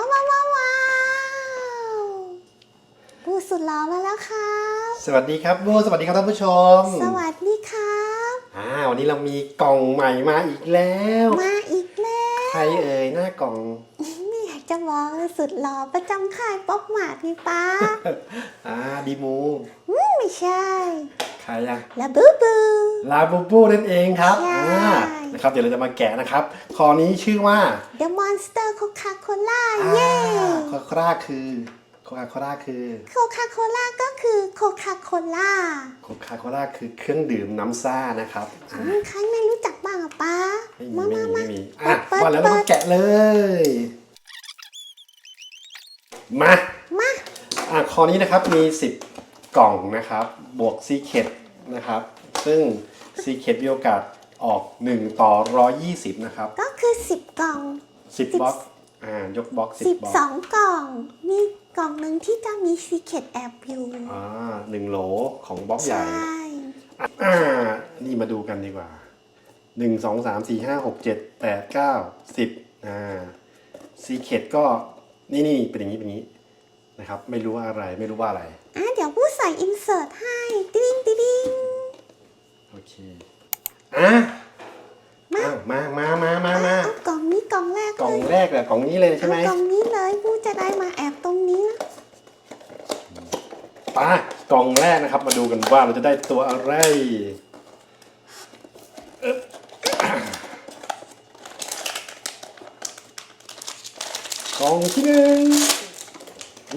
ว้าวว้าวว้าวว้าวผู้สุดหล่อมาแล้วครับ สวัสดีครับโบสวัสดีครับท่านผู้ชมสวัสดีครับ อ่าวันนี้เรามีกล่องใหม่มาอีกแล้ว มาอีกแล้วใครเอ่ยหน้ากล่อง ไม่อยากจะบอกเลยสุดหล่อประจำค่ายป๊อปหมาดนี่ป้าอ่าดีมูอืมไม่ใช่ ใครอะและบูบูลาบูบูนั่นเองครับใช่ อ่า นะครับเดี๋ยวเราจะมาแกะนะครับคอนี้ชื่อว่า The Monster Coca-Cola อ่าเย้โคคาโคล่าคือโคคาโคล่าคือโคคาโคล่าก็คือโคคาโคล่าโคคาโคล่าคือเครื่องดื่มน้ำซ่านะครับอ่าใครไม่รู้จักบ้างอะป้าไม่มีมาไม่มามีมา ไม่มีอะเปิดว่าแล้วเปิเราดมาแกะเลยมามา อะคอนี้นะครับมี 10 กล่องนะครับ บวกซีเคดนะครับ ซึ่งซีเคดมีโอกาส ออก 1 ต่อ 120 นะครับ ก็คือ10กล่อง 10บล็อกอ่ายกบล็อก10บล็อก12กล่อง มีกล่องหนึ่งที่จะมีซีเคดแอบอยู่อ่าหนึ่งโหลของบล็อกใหใชญ่่ อ่า นี่มาดูกันดีกว่า1 2 3 4 5 6 7 8 9 10อ่าซีเคดก็นี่นี่เป็นอย่างนี้เป็นอย่างนี้นะครับ ไม่รู้ว่าอะไรไม่รู้ว่าอะไร อะเดี๋ยวผู้ใส่อินเสิร์ตให้ ติ๊งติ๊งติ๊งโอเค อะมาอ้าวมา มา มา มา มา เอากล่องนี้กล่องแรกกล่องเลยแรกเลยกล่องนี้เลยใช่ไหมเอากล่องนี้เลยผู้จะได้มาแอบตรงนี้นะไป้ากล่องแรกนะครับ มาดูกันว่าเราจะได้ตัวอะไรอึ๊บกล่องที่หนึ่ง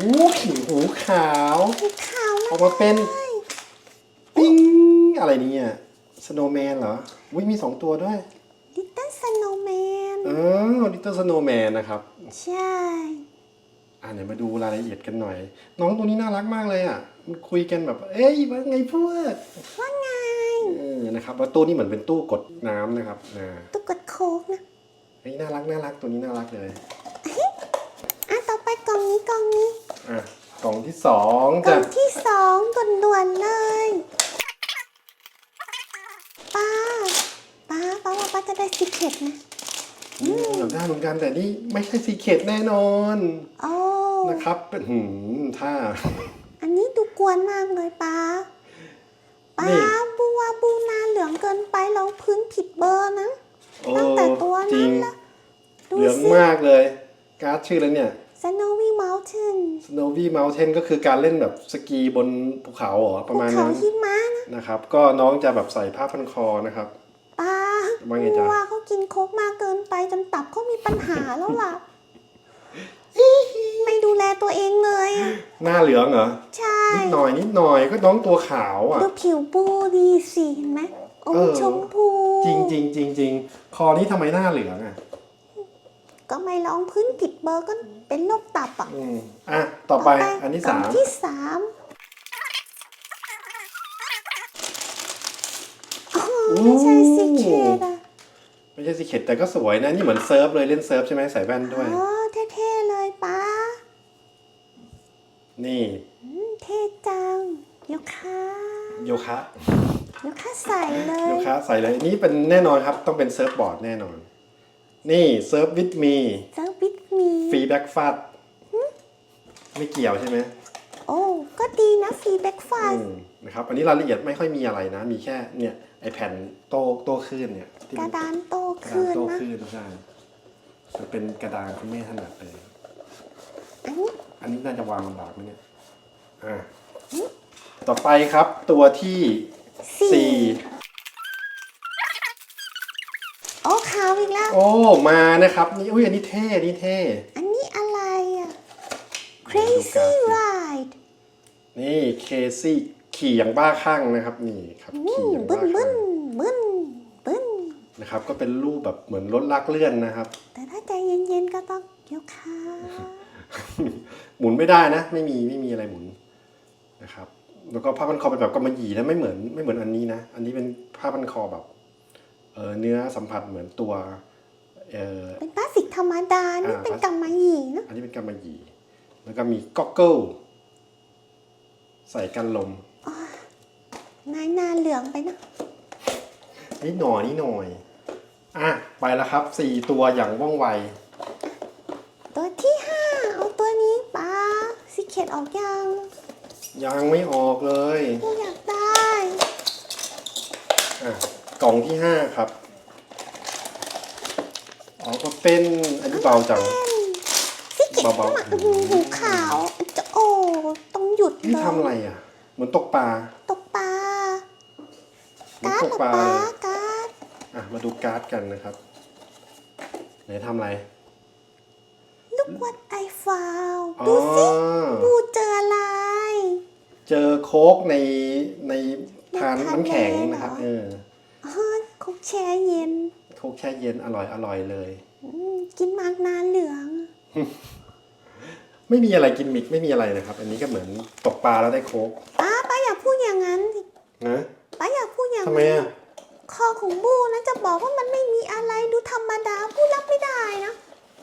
งูขิงหูขาวมีข่าวออกมามาเป็น ปิ้งอะไรเนี่ย สโนว์แมนเหรอวิมีสองตัวด้วยลิตเติ้ลสโนว์แมนเออลิตเติ้ลสโนว์แมนนะครับ ใช่ อ่าเดี๋ยวมาดูรายละเอียดกันหน่อย น้องตัวนี้น่ารักมากเลยอะ มันคุยกันแบบ เอ้ยว่าไงพวกว่าไง เออนะครับแล้วตู้นี้เหมือนเป็นตู้กดน้ำนะครับอ่าตุ๊กตาโค้กนะเฮ้ยน่ารักน่ารักตัวนี้น่ารักเลย อะต่อไปกล่องนี้กล่องนี้ อะกล่องที่สองกล่จะองที่สองด่วนๆเลย ป้า ป้า ป้าว่าป้าจะ ได้สิเคตนะอืมอยากได้เหมือนกันแต่นี่ไม่ใช่ซีเคดแน่นอนโอ้นะครับเป็นหืมถ้า อันนี้ดูกวนมากเลยป้าป้านี่ บัวบูนาเหลืองเกินไปรองพื้นผิดเบอร์นะ โอ้ตั้งแต่ตัวจรินั้งนละดูเหลืองสิ มากเลย การ์ดชื่อแล้วเนี่ย Snowy Mountain Snowy Mountain ก็คือการเล่นแบบสกีบนภูเขาเหรอประภูมาณเขานั้นหิมะนะนะครับ ก็น้องจะแบบใส่ผ้าพันคอนะครับป้า ว่าไงจ๊ะบัวเขากินโค้กมากเกินไปจนตับเขามีปัญหาแล้วล่ะ ไม่ดูแลตัวเองเลยอะหน้าเหลืองเหรอ ใช่ นิดหน่อยนิดหน่อยก็น้องตัวขาวอะ ดูผิวปูดีสิเห็นไหมอมเออชมพู จริงจริงจริงจริงคอนี้ทำไมหน้าเหลืองอะ ก็ไม่ลองพื้นผิดเบอร์ก็เป็นโรคตับอะ อืมอะ ต่อไปอันที่กล่สางมที่สามโอ้ ไม่ใช่สิเคดอะไม่ใช่สิเข็ดแต่ก็สวยนะ นี่เหมือนเซิร์ฟเลยเล่นเซิร์ฟใช่ไหมใส่แว่นด้วย อ๋อเท่ๆเลยป้านี่ อืมเท่จังโยคะโยคะโยคะใส่เลโยยคะใส่เลยนี่เป็นแน่นอนครับ ต้องเป็นเซิร์ฟบอร์ดแน่นอน นี่เซิร์ฟวิดมีเจ้าบิ๊กมีฟรีแบ็กฟาดไม่เกี่ยวใช่ไหมโอ้ก็ดีนะฟรีแบ็กฟาสอืมนะครับอันนี้รายละเอียดไม่ค่อยมีอะไรนะ มีแค่เนี่ย ไอแผ่นโต้โต้คลื่นเนี่ยที่กมัระนดานโตกระดาขึ้ษนโต้นะคลื่นใช่มันเป็นกระดานที่ไม่ถนัดเลย อันนี้ อันนี้น่าจะวางลำบากไหมเนี่ย อ่าต่อไปครับตัวที่สี่สี่โอ้ขาวอีกแล้ว โอ้ มานะครับ นี่ อุ้ย อันนี้เท่ อันนี้เท่ อันนี้อะไรอะเดี๋ยวดูการ์ crazy ดสิ ride นี่เคซี่ ขี่อย่างบ้าคลั่งนะครับ นี่ครับอืขี่มอย่างบึ้บ้านคบึ้ลั่นงบึ้นบึ้นนะครับ ก็เป็นรูปแบบเหมือนรถลากเลื่อนนะครับ แต่ถ้าใจเย็นๆก็ต้องโยคะหมุนไม่ได้นะ ไม่มีไม่มีอะไรหมุนนะครับ แล้วก็ผ้าพันคอเป็นแบบกำมะหยี่นะไม่เหมือนไม่เหมือนอันนี้นะ อันนี้เป็นผ้าพันคอแบบเออเนื้อสัมผัสเหมือนตัวเออเป็นพลาสติกธรรมดานี่อ่าเป็นกำมะหยี่นะอันนี้เป็นกำมะหยี่แล้วก็มีก็อกเกิลใส่กันลม นายหนาเหลืองไปนะนิดหน่อยนิดหน่อย อะ ไปแล้วครับสี่ตัวอย่างว่องไว ตัวที่ห้าตออกยังยังไม่ออกเลยบูอยากได้ อะ กล่องที่ห้าครับอ๋อก็เป็นอันนี้เบาจังซิเกตเบาๆมาอื้อหือหูขาวจะโอ้ต้องหยุดนี่เลยทำอะไรอะ เหมือนตกปลาตกปลาเห มือนการ์ดตกเหรอปลาป้าเลยการ์ดอะมาดูการ์ดกันนะครับไหนทำอะไร Look what I found อ๋อดูสิบูเจออะไร เจอโค้กในในทานในทานน้ำแข็งแดงเหรอนะครับ เอออ๋อคุกแช่เย็น โค้กแช่เย็นอร่อยอร่อยเลยอืมกินมากนานเหลือง ไม่มีอะไรกินมิกไม่มีอะไรนะครับ อันนี้ก็เหมือนตกปลาแล้วได้โค้กป้าป้าอย่าพูดอย่างนั้นสินะ ป้าอย่าพูดอย่างทำไมนั้นอะคอของบูนะจะบอกว่ามันไม่มีอะไรดูธรรมดาบูรับไม่ได้นะ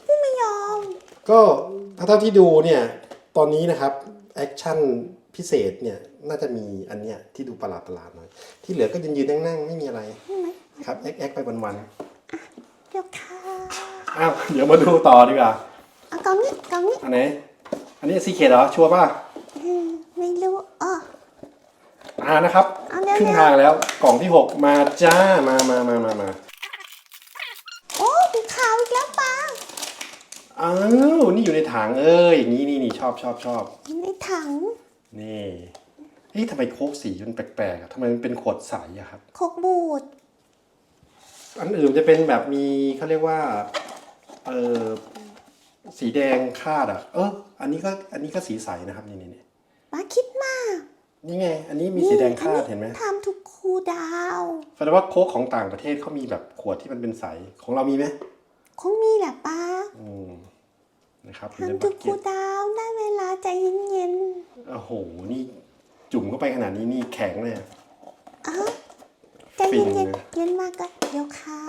บูไม่ยอม ก็ถ้าเท่าที่ดูเนี่ยตอนนี้นะครับแอคชั่นพิเศษเนี่ยน่าจะมีอันเนี้ยที่ดูประหลาดประหลาดๆหน่อยที่เหลือก็ยืนยืนๆนั่งๆไม่มีอะไรใช่ไหมครับแอคแอคไปวันเดี๋ยวค่ะๆอ้าวเดี๋ยวมาดูต่อดีกว่าเอากล่องนี้กล่องนี้อันไหนอันนี้ซีเคเหรอชัวร์ป่ะอืมไม่รู้อ๋ออ่านะครับเอาเร็วๆ ครึ่งทางแล้วกล่องที่ 6 มาจ้ามามามามามาโอ้หูขาวอีกแล้วป้าอ้าวนี่อยู่ในถังเอ้ยอย่างนี้นี่นี่ชอบชอบชอบในถัง นี่เฮ้ยทำไมโค้กสีมันแปลกๆอะทำไมมันเป็นขวดใสอะครับโคกบูดอันอื่นจะเป็นแบบมีเขาเรียกว่าเออสีแดงคาดอะเอออันนี้ก็อันนี้ก็สีใสนะครับนี่นี่นี่ป้าคิดมาก นี่ไง อันนี้มีสีแดงคาดเห็นไหมทำทุกคูลดาวแสดงว่าโค้กของต่างประเทศเขามีแบบขวดที่มันเป็นใส ของเรามีไหมคงมีแหละป้าอืมนะครับอยู่ในทำบัทุกกเก็คูตลดาวได้เวลาใจเย็นโอ้โห นี่จุ่มเข้าไปขนาดนี้นี่แข็งเลยอะๆอ้าวใจฟินเย็นเลยๆเย็นมากก็เดี๋ยวค่ะ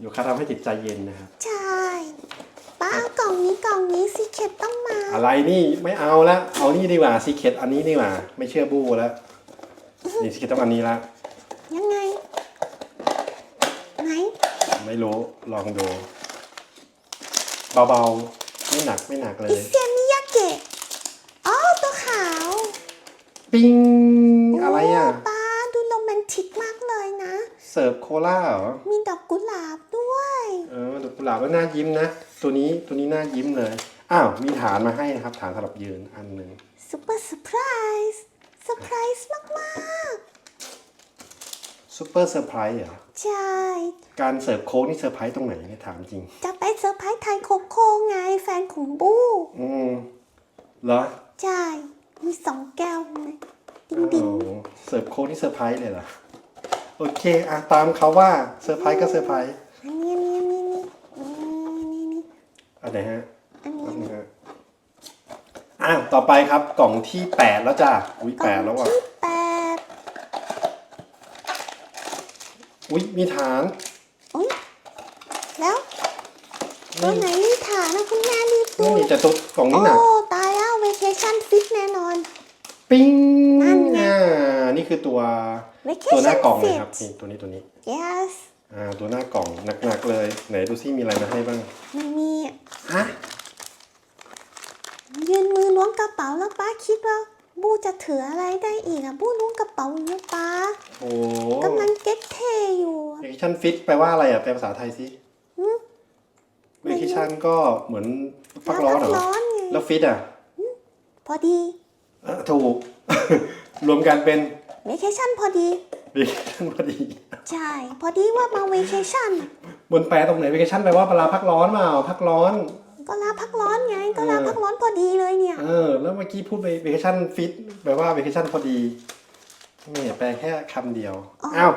อยู่ค่าทำให้จิตใจเย็นนะครับ ใช่ป้า เอากล่องนี้กล่องนี้ซีเคตต้องมา อะไรนี่ไม่เอาละเอานี่ดีกว่าซีเคตอันนี้ดีกว่า ไม่เชื่อบูแล้วนี่ซีเคตต้องอันนี้ละยังไงไหนไม่รู้ลองดูเบาๆไม่หนักไม่หนักเลอิยเซมิยาเกะอ๋อตัวขาวปิ้งอะไรอะโป้าดูโรแมนติกมากเลยนะ เสิร์ฟโคลาเหรอมีดอกกุหลาบด้วย เออดอกกุหลาบแล้วน่ายิ้มนะ ตัวนี้ตัวนี้น่ายิ้มเลย อ้าว มีฐานมาให้นะครับ ฐานสำหรับยืนอันหนึ่งซูเปอร์เซอร์ไพรส์เซอร์ไพรส์มากซูเปอร์เซอร์ไพรส์เหรอ ๆ ใช่ การเสิร์ฟโค้กนี่เซอร์ไพรส์ตรงไหนเนี่ยถามจริง จะไปเซอร์ไพรส์ไทยโคโค่ไงแฟนของบู้อืมเหรอใช่ มีสองแก้วนะดิงโอ้ดิงโหเสิร์ฟโค้กนี่เซอร์ไพรส์เลยเหรอ โอเค อะ ตามเขาว่าเซอร์ไพรส์ก็เซอร์ไพรส์ อันนี้อันนี้อันนี้นี่นี่นี่ อันไหนฮะอันนี้แป๊บนึงฮะอะต่อไปครับกล่องที่แปดแล้วจ้ะอุ้ยกล่แปองดแล้วอะที่แปดอุ้ยมีฐานอุ้ยแล้วตัวไหนรีบถามนะคุณแม่รีบดูนี่แต่ตัวกล่องนี้หนักโอ้ตายแล้วเวเคชั่นฟิตแน่นอน ปิ้งนั่นไงอ่านี่คือตัวตัวห vacation น้ากล่องเลย fit ครับนี่ตัวนี้ตัวนี้ yes อ่าตัวหน้ากล่องหนักๆเลย ไหนดูซิมีอะไรมาให้บ้างมันมี ฮะ ยืนมือล้วงกระเป๋าแล้วป้าคิดว่า บู จะถืออะไรได้อีกอะบูล้วงกระเป๋าอยู่นะป้าโอ้กำลังเก็ตเทอยู่อะ เวกชั่นฟิตแปลว่าอะไรอะแปลภาษาไทยสิหืม เวกชั่นก็เหมือนพักร้อนเหรพัอร้อนไงแล้วฟิตอะพอดีอะถูก รวมกันเป็นเวเคชั่นพอดี เวกชั่นพอดี ใช่ พอดีว่ามาเวเคชั่นบนแปลตรงไหนเวกชั่นแปลว่าเวลาพักร้อนเปล่าพักร้อน ก็ลาพักร้อนไง ก็ลาเออพักร้อนพอดีเลยเนี่ย เออ แล้วเมื่อกี้พูดไปเวกชั่นฟิตแปลว่าเวกชั่นพอดีไม่แปลแค่คำเดียวอ๋ออ้าว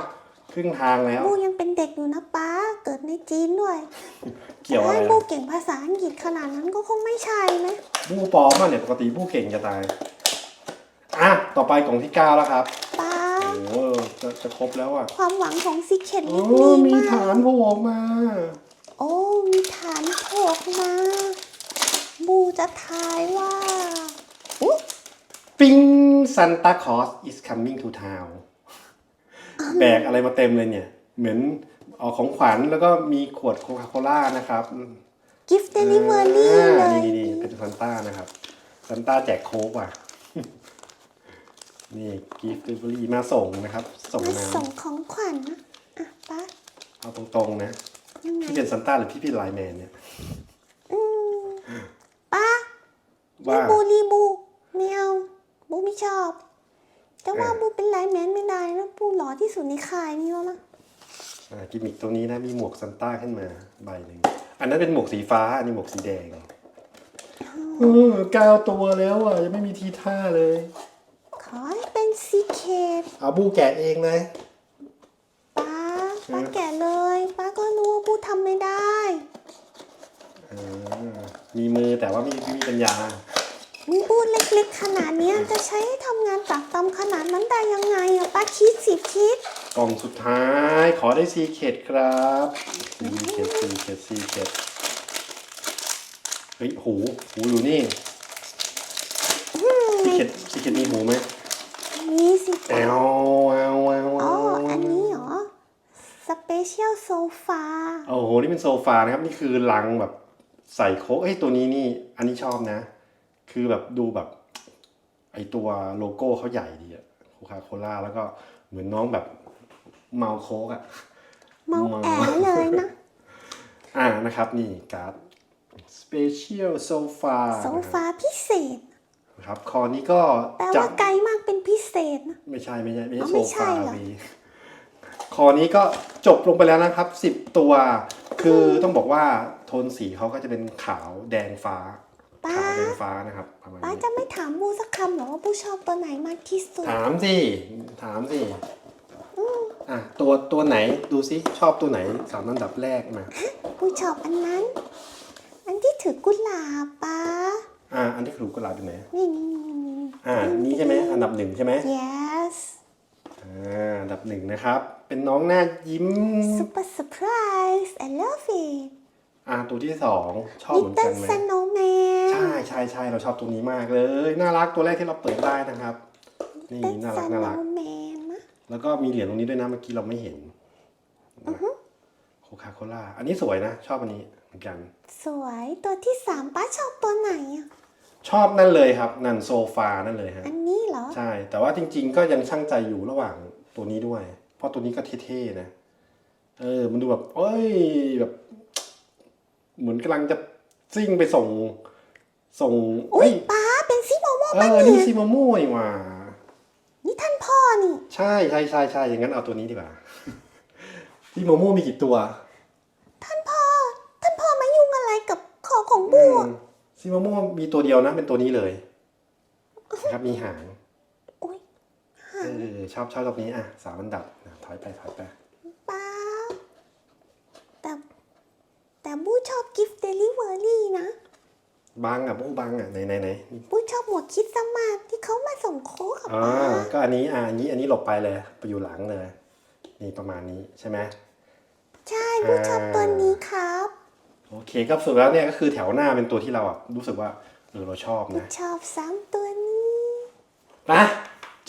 ครึ่งทางแล้วบูยังเป็นเด็กอยู่นะป้า เกิดในจีนด้วยเกี่ยวอะไรให้บูอะเก่งภาษาอังกฤษขนาดนั้นก็คงไม่ใช่นะบู้ปลอมอะเนี่ยปกติบู้เก่งจะตาย อะ ต่อไปกล่องที่เก้าแล้วครับป้าโอ้จะจะครบแล้วอะ ความหวังของซิเคตโอ้ลิดีมีมากฐานโผล่ออกมา โอ้มีฐานโผล่ออกมา บูจะทายว่าอุ๊ยปิ้งซันตาคอส is coming to town แบกอะไรมาเต็มเลยเนี่ย เหมือนเออกของขวัญแล้วก็มีขวดโคคาโคล่านะครับกิฟต์เดลิเวอรี่อ่าเลยนี่นี่นี่เป็นซันต้านะครับซันต้าแจกโค้กว่ะ นี่กิฟต์เดลิเวอรี่มาส่งนะครับ ส่งมาน้ส่งของขวัญนะอะป้าำเอาตรงๆนะ ยังไงพี่เป็นซันต้าหรือพี่เป็นไลน์แมนเนี่ยอืมป้าว่ารีบูรีบูไม่เอาบูไม่ชอบ แต่ว่าเออ บูเป็นไลน์แมนไม่ได้นะบูหล่อที่สุดในค่ายนี่แล้วนะอ่ากิมมิคตรงนี้นะมีหมวกซันต้าขึ้นมาใบหนึ่งอันนั้นเป็นหมวกสีฟ้าอันนี้หมวกสีแดงเออเก้าตัวแล้วอะยังไม่มีทีท่าเลยขอให้เป็นซีเคดเอาบูแกะเองเลยป้าป้าแก่เลย ป้าก็รู้ว่าบู ทำไม่ได้อ่ามีมือแต่ว่าไม่ไม่มีปัญญามีบูธเล็กๆขนาดเนี้ยจะใช้ให้ทำงานตักตำขนาดนั้นได้ยังไงอะป้าคิดสิคิด กล่องสุดท้ายขอได้ซีเคดครับซีเคดซีเคดซีเคดเฮ้ยหูหูอยู่นี่ซีเคดซีเคดมีหูไหมมีสิแอวแอวแอวอ๋ออันนี้เหรอ สเปเชียลโซฟาโอ้โห นี่เป็นโซฟานะครับ นี่คือลังแบบใส่โค้กเอ้ยตัวนี้นี่ อันนี้ชอบนะ คือแบบดูแบบ ไอตัวโลโก้เขาใหญ่ดีอะโคคาโคล่าแล้วก็เหมือนน้องแบบเมาโค้กอะเมาแอเลยนะ อ่านะครับนี่การ์ด Special Sofa โซฟาพิเศษนะครับคอนี้ก็แปลจัว่าไกลมากเป็นพิเศษนะ ไม่ใช่ไม่ใช่ไม่ใช่อ๋อโซไม่ใช่ฟาเหรอวี คอนี้ก็จบลงไปแล้วนะครับ 10 ตัว คือต้องบอกว่าโทนสีเขาก็จะเป็นขาวแดงฟ้า ป้า ขาวแดงฟ้านะครับประมาณป้านี้จะไม่ถามบูสักคำเหรอว่าบูชอบตัวไหนมากที่สุดถามสิถามสิอะตัวตัวไหนดูสิชอบตัวไหนสามอันดับแรกมาบูชอบอันนั้น อันที่ถือกุหลาบป้า อะอันที่ขลุกกระลาเป็นไหนนี่นี่นี่นี่ อ่านี่ใช่ไหมอันดับหนึ่งใช่ไหม yes อ่าอันดับหนึ่งนะครับ เป็นน้องหน้ายิ้ม super surprise I love it อ่าตัวที่สองชอบเหมือนกัน little ไหม snowman ใช่ใช่ใช่เราชอบตัวนี้มากเลย น่ารักตัวแรกที่เราเปิดได้นะครับ นี่ little น่ารักน่ารัก snowman นะ แล้วก็มีเหรียญตรงนี้ด้วยนะเมื่อกี้เราไม่เห็นโคคาโคล่าอันนี้สวยนะ ชอบอันนี้เหมือนกัน สวยตัวที่สามป้าชอบตัวไหนอะ ชอบนั่นเลยครับ นั่นโซฟานั่นเลยฮะอันนี้เหรอ ใช่ แต่ว่าจริง ๆ ก็ยังช่างใจอยู่ระหว่างตัวนี้ด้วย เพราะตัวนี้ก็เท่ๆนะ เออ มันดูแบบเอ้ยแบบ เหมือนกำลังจะซิ่งไปส่ง ส่งอุ้เอ้ยยป้าเป็นซิโมโมเอปะอเนี่นี่ยซิมาโม่นี่หว่านี่ท่านพ่อนี่ ใช่ใช่ใช่ใช่อย่างนั้นเอาตัวนี้ดีกว่าพี่โมโม่มีกี่ตัว ท่านพ่อ ท่านพ่อมายุ่งอะไรกับของของบูอะ ซิมาโม่มีตัวเดียวนะ เป็นตัวนี้เลยนะครับมีหางอุ้ยเออชอบชอบตัวนี้อะสามอันดับนะถอยไปถอยไปป้าแต่แต่บูชอบกิฟต์เดลิเวอรี่นะบังอะพวกบังอะไหนไหนไหนบูชอบหมวดคิดสมาร์ทที่เขามาส่งโค้กกับอ่าป้าก็อันนี้อะอันนี้อันนี้หลบไปเลย ไปอยู่หลังเลยนี่ประมาณนี้ใช่ไหมใช่บูชอบตัวนี้ครับ โอเคก็สุดแล้วเนี่ยก็คือแถวหน้าเป็นตัวที่เราอะรู้สึกว่าเออเราชอบบูนะชอบสามตัวนี้นะ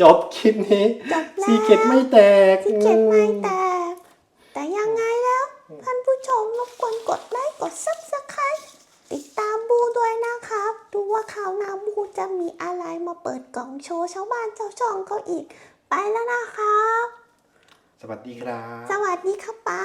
จบคลิปนี้จบแล้วซีเกตไม่แตกที่เก็บไม่แตก แต่ยังไงแล้วท่านผู้ชมรบกวนกดไลค์กดซับสไครต์ติดตามบูด้วยนะครับ ดูว่าข่าวหน้าบูจะมีอะไรมาเปิดกล่องโชว์ชาวบ้านชาวช่องเขาอีก ไปแล้วนะครับ สวัสดีครับ สวัสดีครับป้า